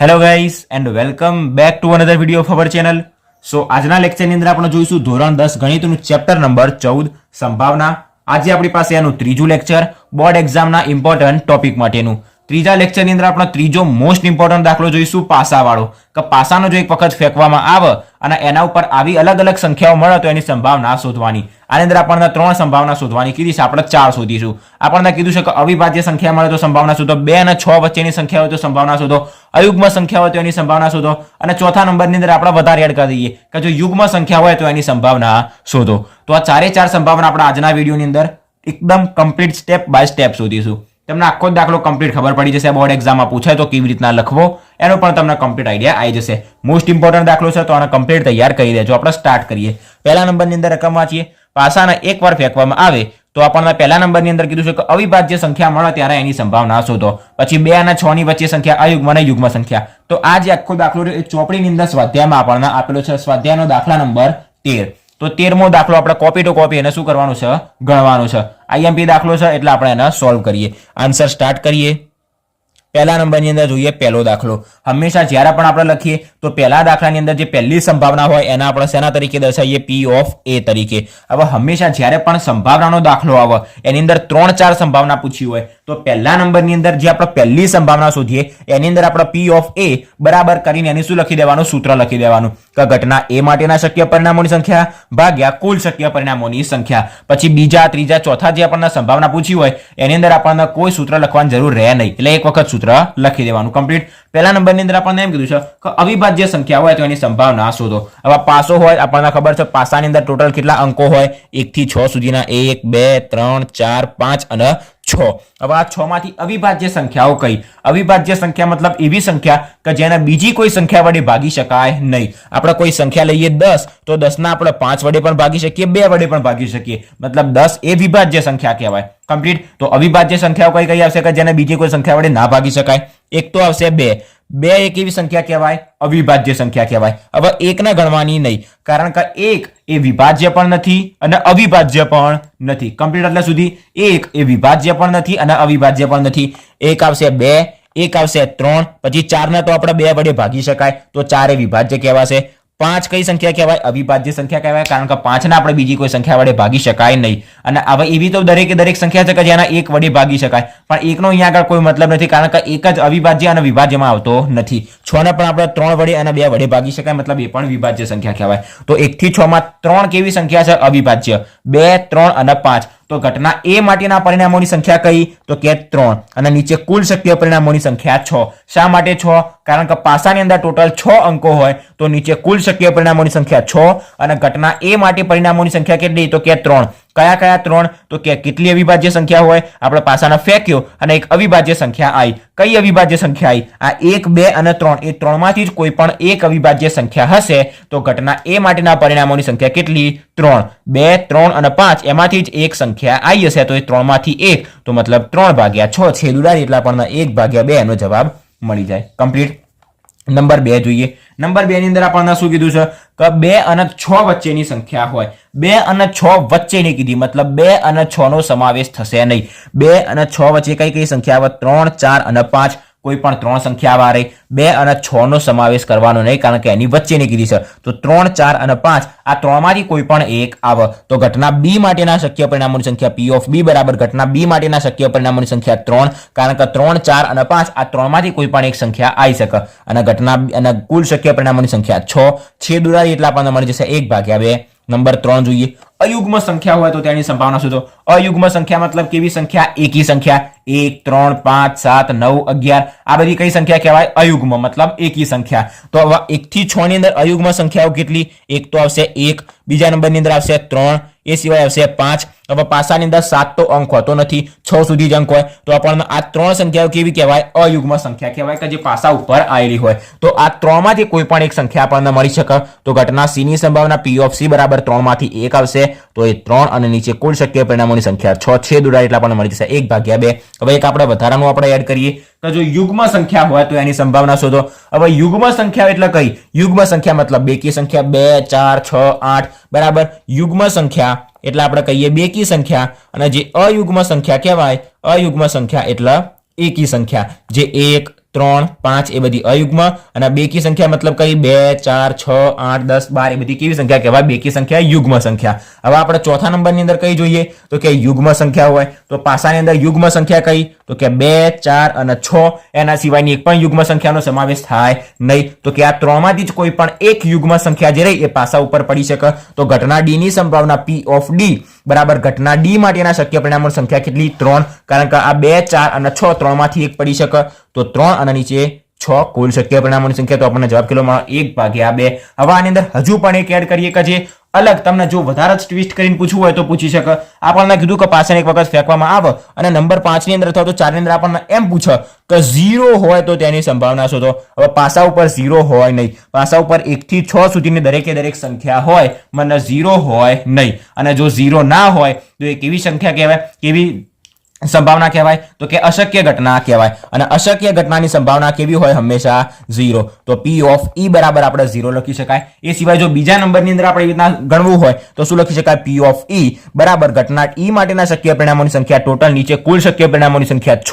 Hello guys and welcome back to another video of our channel so આજના લેક્ચરની અંદર આપણે જોઈશું ધોરણ દસ ગણિતનું ચેપ્ટર નંબર ચૌદ સંભાવના. આજે આપણી પાસે એનું ત્રીજું લેક્ચર બોર્ડ એક્ઝામના ઇમ્પોર્ટન્ટ ટોપિક માટેનું. ત્રીજા લેક્ચરની અંદર આપણે ત્રીજો મોસ્ટ ઇમ્પોર્ટન્ટ દાખલો જોઈશું, પાસાવાળો. કે પાસાનો જો એક વખત ફેંકવામાં આવે અને એના ઉપર આવી અલગ અલગ સંખ્યાઓ મળે તો એની સંભાવના શોધવાની. આની અંદર આપણને ત્રણ સંભાવના શોધવાની કીધી છે, આપણે ચાર શોધીશું. આપણને કીધું છે કે અવિભાજ્ય સંખ્યા મળે તો સંભાવના શોધો. બે અને છ વચ્ચેની સંખ્યા હોય તો સંભાવના શોધો. અયુગ્મ સંખ્યા હોય તો એની સંભાવના શોધો. અને ચોથા નંબરની અંદર આપણે વધારે એડ કરી દઈએ. કે જો યુગ્મ સંખ્યા હોય તો એની સંભાવના શોધો. તો આ ચારે ચાર સંભાવના આપણે આજના વિડીયોની અંદર એકદમ કમ્પ્લીટ સ્ટેપ બાય સ્ટેપ શોધીશું. તમને આખો દાખલો કમ્પ્લીટ ખબર પડી જશે. બોર્ડ એક્ઝામમાં પૂછાય તો કેવી રીતના લખવો, એનો પણ તમને કમ્પ્લીટ આઈડિયા આવી જશે. મોસ્ટ ઇમ્પોર્ટન્ટ દાખલો છે તો આને કમ્પ્લીટ તૈયાર કરી દેજો. આપણે સ્ટાર્ટ કરીએ. પહેલા નંબરની અંદર રકમ વાંચીએ. પાસાને એકવાર ફેંકવામાં આવે તો આપણને પહેલા નંબરની અંદર કીધું છે કે અવિભાજ્ય સંખ્યા મળે ત્યારે એની સંભાવના શોધો. પછી બે અને છ ની વચ્ચે સંખ્યા અયુગ્મ અને યુગ્મ સંખ્યા. તો આ જે આખો દાખલો એ ચોપડીની અંદર સ્વાધ્યાયમાં આપણને આપેલો છે. સ્વાધ્યાયનો દાખલા નંબર તેર. તો તેરમો દાખલો આપણે કોપી ટુ કોપી એને શું કરવાનું છે? ગણવાનું છે. આઈએમપી દાખલો છે, એટલે આપણે એને સોલ્વ કરીએ. આન્સર સ્ટાર્ટ કરીએ. પહેલા નંબરની અંદર જોઈએ પહેલો દાખલો. હંમેશા જ્યારે પણ આપણે લખીએ, તો પહેલા દાખલાની અંદર જે પહેલી સંભાવના હોય, એના આપણે શેના તરીકે દર્શાવીએ? પી ઓફ એ તરીકે. હવે હંમેશા જ્યારે પણ સંભાવનાનો દાખલો આવે, એની અંદર ત્રણ ચાર સંભાવના પૂછી હોય, તો પહેલા નંબરની અંદર જે આપણે પહેલી સંભાવના શોધીએ, એની અંદર આપણે પી ઓફ એ બરાબર કરીને એની શું લખી દેવાનું? સૂત્ર લખી દેવાનું. કે ઘટના એ માટેના શક્ય પરિણામોની સંખ્યા ભાગ્યા કુલ શક્ય પરિણામોની સંખ્યા. પછી બીજા, ત્રીજા, ચોથા જે આપણને સંભાવના પૂછી હોય, એની અંદર આપણને કોઈ સૂત્ર લખવાની જરૂર રહે નહીં. એટલે એક વખત સૂત્ર લખી દેવાનું કમ્પ્લીટ પહેલા નંબરની અંદર આપણને એમ કીધું છે કે અવિભાજ્ય સંખ્યા હોય તો એની સંભાવના શોધો. હવે પાસો હોય, આપણને ખબર છે પાસાની અંદર ટોટલ કેટલા અંકો હોય? એક થી છ સુધીના એક, બે, ત્રણ, ચાર, પાંચ અને છ. હવે આ છ માંથી અવિભાજ્ય સંખ્યાઓ કઈ? અવિભાજ્ય સંખ્યા મતલબ એવી સંખ્યા કે જેને બીજી કોઈ સંખ્યા વડે ભાગી શકાય નહીં. આપણે કોઈ સંખ્યા લઈએ દસ, તો દસના આપણે પાંચ વડે પણ ભાગી શકીએ, બે વડે પણ ભાગી શકીએ. મતલબ દસ એ વિભાજ્ય સંખ્યા કહેવાય. કમ્પ્લીટ તો અવિભાજ્ય સંખ્યાઓ કઈ કઈ આવશે કે જેને બીજી કોઈ સંખ્યા વડે ના ભાગી શકાય? એક તો આવશે બે. બે એક એવી સંખ્યા કહેવાય, અવિભાજ્ય સંખ્યા કહેવાય. હવે એકને ગણવાની નહીં, કારણ કે એક એ વિભાજ્ય પણ નથી અને અવિભાજ્ય પણ નથી. કમ્પ્લીટ એટલે સુધી એક એ વિભાજ્ય પણ નથી અને અવિભાજ્ય પણ નથી. એક આવશે બે, એક આવશે ત્રણ, પછી ચારને તો આપણે બે વડે ભાગી શકાય. તો ચાર એ વિભાજ્ય કહેવાશે. પાંચ કઈ સંખ્યા કહેવાય? અવિભાજ્ય સંખ્યા કહેવાય, કારણ કે પાંચને આપણે બીજી કોઈ સંખ્યા વડે ભાગી શકાય નહીં. અને હવે એવી તો દરેકે દરેક સંખ્યા છે કે જેના એક વડે ભાગી શકાય. પણ એકનો અહીંયા આગળ કોઈ મતલબ નથી, કારણ કે એક જ અવિભાજ્ય અને વિભાજ્યમાં આવતો નથી. છ ને પણ આપણે ત્રણ વડે અને બે વડે ભાગી શકાય, મતલબ એ પણ વિભાજ્ય સંખ્યા કહેવાય. તો એક થી છ માં ત્રણ કેવી સંખ્યા છે? અવિભાજ્ય. બે, ત્રણ અને પાંચ. તો ઘટના એ માટેના પરિણામોની સંખ્યા કઈ? તો કે ત્રણ. અને નીચે કુલ શક્ય પરિણામોની સંખ્યા છ. શા માટે છ? કારણ કે પાસાની અંદર ટોટલ છ અંકો હોય, તો નીચે કુલ શક્ય પરિણામોની સંખ્યા છ અને ઘટના એ માટે પરિણામોની સંખ્યા કેટલી? તો કે ત્રણ. કયા કયા ત્રણ? તો કે કેટલી અવિભાજ્ય સંખ્યા હોય? આપણે પાસાના ફેંક્યો અને એક અવિભાજ્ય સંખ્યા આવી કઈ અવિભાજ્ય સંખ્યા આવી આ એક, બે અને ત્રણ. એ ત્રણમાંથી જ કોઈ પણ એક અવિભાજ્ય સંખ્યા હશે, તો ઘટના એ માટેના પરિણામોની સંખ્યા કેટલી? ત્રણ. બે, ત્રણ અને પાંચ, એમાંથી જ એક સંખ્યા આવી હશે, તો એ ત્રણમાંથી એક. તો મતલબ ત્રણ ભાગ્યા છ છેદ ઉડાડી એટલા પણ એક ભાગ્યા બે એનો જવાબ મળી જાય. કમ્પ્લીટ? નંબર બે જોઈએ. નંબર બે ની અંદર આપણને શું કીધું છે? કે બે અને છ વચ્ચેની સંખ્યા હોય. બે અને છ વચ્ચેની કીધી. મતલબ બે અને છ નો સમાવેશ થશે નહીં. બે અને છ વચ્ચે કઈ કઈ સંખ્યા આવે? ત્રણ, ચાર અને પાંચ. કોઈ પણ ત્રણ સંખ્યા વારે બે અને છ નો સમાવેશ કરવાનો નહીં, કારણ કે એની વચ્ચેની કીધી છે. તો ત્રણ, ચાર અને પાંચ, આ ત્રણમાંથી કોઈ પણ એક આવે. તો ઘટના બી માટેના શક્ય પરિણામોની સંખ્યા પી ઓફ બી બરાબર ઘટના બી માટેના શક્ય પરિણામોની સંખ્યા ત્રણ, કારણ કે ત્રણ, ચાર અને પાંચ, આ ત્રણમાંથી કોઈ પણ એક સંખ્યા આવી શકે. અને ઘટના અને કુલ શક્ય પરિણામોની સંખ્યા છ. છેદ ઉડાડી એટલે આપણને મળી જશે એક ભાગ્યા બે. નંબર ત્રણ જોઈએ. અયુગ્મ સંખ્યા હોય તો તેની સંભાવના શોધો અયુગ્મ સંખ્યા મતલબ કેવી સંખ્યા? એકી સંખ્યા. એક, ત્રણ, પાંચ, સાત, નવ, અગિયાર. આ બધી કઈ સંખ્યા કહેવાય? અયુગ્મ મતલબ એકી સંખ્યા. તો એક થી છ ની અંદર અયુગ્મ સંખ્યાઓ કેટલી? એક તો આવશે એક. બીજા નંબરની અંદર આવશે ત્રણ. એ સિવાય આવશે પાંચ. હવે પાસાની અંદર સાત તો અંક હોતો નથી, છ સુધી જ અંક હોય. તો આપણને આ ત્રણ સંખ્યાઓ કેવી કહેવાય? અયુગ્મ સંખ્યા કહેવાય કે જે પાસા ઉપર આવેલી હોય. તો આ ત્રણમાંથી કોઈ પણ એક સંખ્યા આપણને મળી શકે. તો ઘટના સીની સંભાવના પી ઓફ સી બરાબર ત્રણમાંથી એક આવશે. તો એ ત્રણ અને નીચે કુલ શક્ય પરિણામોની સંખ્યા છ છે. દુડા એટલે આપણને મળી જશે એક ભાગ્યા બે. હવે એક આપણે વધારાનું આપણે એડ કરીએ. કે જો યુગ્મ સંખ્યા હોય તો એની સંભાવના શોધો. હવે યુગ્મ સંખ્યા એટલે કઈ? યુગ્મ સંખ્યા મતલબ બેકી સંખ્યા બે, ચાર, છ, આઠ, બરાબર? યુગ્મ સંખ્યા એટલે આપણે કહીએ બેકી સંખ્યા. અને જે અયુગ્મ સંખ્યા કહેવાય, અયુગ્મ સંખ્યા એટલે એકી સંખ્યા. જે એક ત્રણ, પાંચ એ બધી અયુગ્મ અને બેકી સંખ્યા મતલબ કઈ? બે, ચાર, છ, આઠ, દસ, બાર એ બધી કેવી સંખ્યા કહેવાય? બેકી સંખ્યા, યુગ્મ સંખ્યા. હવે આપણે ચોથા નંબરની અંદર કઈ જોઈએ? તો કે યુગ્મ સંખ્યા હોય. તો પાસાની અંદર યુગ્મ સંખ્યા કઈ? તો કે બે, ચાર અને છ. એના સિવાયની એક પણ યુગ્મ સંખ્યાનો સમાવેશ થાય નહીં. તો કે આ ત્રણમાંથી જ કોઈ પણ એક યુગ્મ સંખ્યા જે રહી, એ પાસા ઉપર પડી શકે. તો ઘટના ડીની સંભાવના પી ઓફ ડી બરાબર ઘટના ડી માટેના શક્ય પરિણામોની સંખ્યા કેટલી? ત્રણ. કારણ કે આ બે, ચાર અને છ ત્રણમાંથી એક પડી શકે. તો ત્રણ અને નીચે છ કુલ શક્ય પરિણામોની સંખ્યા. તો આપણને જવાબ કેટલો મળે એક ભાગ્યા બે. હવે આની અંદર હજુ પણ એક એડ કરીએ કે જે અલગ, તમને જો વધારે જ ટ્વિસ્ટ કરીને પૂછવું હોય તો પૂછી શકે. આપણને કીધું કે પાછળ એક વખત ફેંકવામાં આવે અને નંબર પાંચની અંદર અથવા તો ચારની અંદર આપણને એમ પૂછે કે ઝીરો હોય તો તેની સંભાવના શોધો. હવે પાસા ઉપર ઝીરો હોય નહીં. પાસા ઉપર એકથી છ સુધીની દરેકે દરેક સંખ્યા હોય, મને ઝીરો હોય નહીં. અને જો ઝીરો ના હોય, તો એ કેવી સંખ્યા કહેવાય? કેવી સંભાવના કહેવાય તો કે અશક્ય ઘટના કહેવાય. અને અશક્ય ઘટનાની સંભાવના કેવી હોય હંમેશા ઝીરો. તો પી ઓફ ઈ બરાબર આપણે ઝીરો લખી શકાય. એ સિવાય જો બીજા નંબરની અંદર આપણે રીતના ગણવું હોય તો શું લખી શકાય? પી ઓફ ઈ બરાબર. ઘટના ઈ માટેના શક્ય પરિણામોની સંખ્યા ટોટલ નીચે કુલ શક્ય પરિણામોની સંખ્યા છ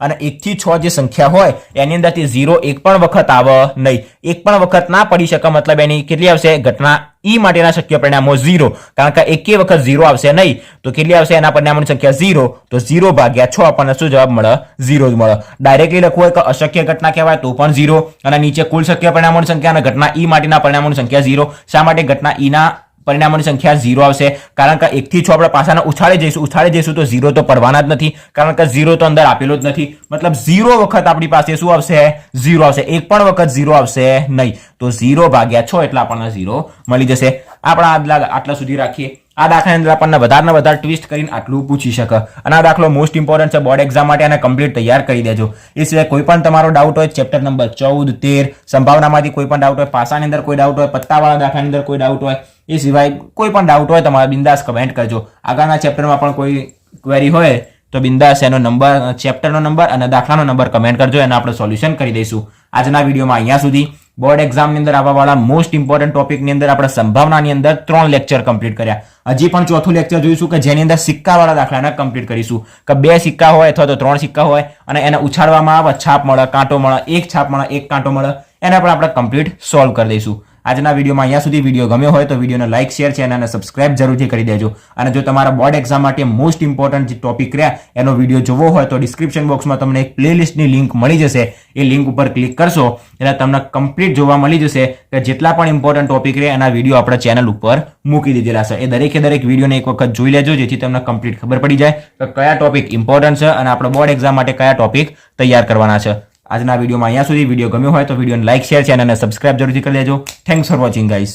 અને એકથી છ જે સંખ્યા હોય એની અંદરથી ઝીરો એક પણ વખત આવે નહીં. એક પણ વખત ના પડી શકે, મતલબ એની કેટલી આવશે? ઘટના ઈ માટેના શક્ય પરિણામો ઝીરો. કારણ કે એકે વખત ઝીરો આવશે નહીં. તો કેટલી આવશે? એના પરિણામોની સંખ્યા ઝીરો. તો ઝીરો ભાગ્યા છ આપણને શું જવાબ મળે? ઝીરો જ મળે. ડાયરેક્ટલી લખવું હોય કે અશક્ય ઘટના કહેવાય તો પણ ઝીરો. અને નીચે કુલ શક્ય પરિણામોની સંખ્યા અને ઘટના ઈ માટેના પરિણામોની સંખ્યા ઝીરો. શા માટે ઘટના ઈના પરિણામોની સંખ્યા ઝીરો આવશે. કારણ કે એકથી છ આપણે પાછાના ઉછાળી જઈશું. ઉછાળી જઈશું તો ઝીરો તો પડવાના જ નથી. કારણ કે ઝીરો તો અંદર આપેલો જ નથી. મતલબ ઝીરો વખત આપણી પાસે શું આવશે? ઝીરો આવશે. એક પણ વખત ઝીરો આવશે નહીં. તો ઝીરો ભાગ્યા છ એટલે આપણને ઝીરો મળી જશે. આપણા આટલા આટલા સુધી રાખીએ. આ દાખલાની અંદર આપણને વધારે વધારે ટ્વિસ્ટ કરીને આટલું પૂછી શકે. અને આ દાખલો મોસ્ટ ઇમ્પોર્ટન્ટ છે. બોર્ડ એક્ઝામ માટે અને કમ્પ્લીટ તૈયાર કરી દેજો. એ સિવાય કોઈ પણ તમારો ડાઉટ હોય ચેપ્ટર નંબર ચૌદ, તેર, સંભાવનામાંથી કોઈ પણ ડાઉટ હોય, પાસાની અંદર કોઈ ડાઉટ હોય, પત્તાવાળા દાખલાની અંદર કોઈ ડાઉટ હોય એ સિવાય કોઈ પણ ડાઉટ હોય તમારા બિંદાસ કમેન્ટ કરજો. આગળના ચેપ્ટરમાં પણ કોઈ ક્વેરી હોય તો બિંદાસ એનો નંબર ચેપ્ટરનો નંબર અને દાખલાનો નંબર કમેન્ટ કરજો, એને આપણે સોલ્યુશન કરી દઈશું. આજના વિડીયોમાં અહીંયા સુધી. બોર્ડ એક્ઝામની અંદર આવવાવાળા મોસ્ટ ઇમ્પોર્ટન્ટ ટોપિકની અંદર આપણે સંભાવનાની અંદર ત્રણ લેક્ચર કમ્પ્લીટ કર્યા. હજી પણ ચોથું લેક્ચર જોઈશું કે જેની અંદર સિક્કાવાળા દાખલાને કમ્પ્લીટ કરીશું. કે બે સિક્કા હોય અથવા તો ત્રણ સિક્કા હોય અને એને ઉછાળવામાં આવે, છાપ મળે, કાંટો મળે, એક છાપ મળે, એક કાંટો મળે, એને પણ આપણે કમ્પ્લીટ સોલ્વ કરી દઈશું. આજના વિડીયોમાં અહીંયા સુધી વીડિયો ગમ્યો હોય તો વિડીયોને લાઇક શેર છે અને સબસ્ક્રાઇબ જરૂરથી કરી દેજો. અને જો તમારા બોર્ડ એક્ઝામ માટે મોસ્ટ ઇમ્પોર્ટન્ટ જે ટોપિક રહ્યા, એનો વીડિયો જોવો હોય તો ડિસ્ક્રિપ્શન બોક્સમાં તમને એક પ્લેલિસ્ટની લિંક મળી જશે. એ લિંક ઉપર ક્લિક કરશો, એટલે તમને કમ્પ્લીટ જોવા મળી જશે કે જેટલા પણ ઇમ્પોર્ટન્ટ ટોપિક રહે એના વીડિયો આપણે ચેનલ ઉપર મૂકી દીધેલા છે. એ દરેકે દરેક વિડીયોને એક વખત જોઈ લેજો, જેથી તમને કમ્પ્લીટ ખબર પડી જાય કે કયા ટોપિક ઇમ્પોર્ટન્ટ છે અને આપણા બોર્ડ એક્ઝામ માટે કયા ટોપિક તૈયાર કરવાના છે. આજના વિડીયોમાં અહીંયા સુધી વીડિયો ગમ્યો હોય તો વિડીયોને લાઇક શેર ચેનલને સબસ્ક્રાઇબ જરૂરથી કરી દેજો. Thanks for watching guys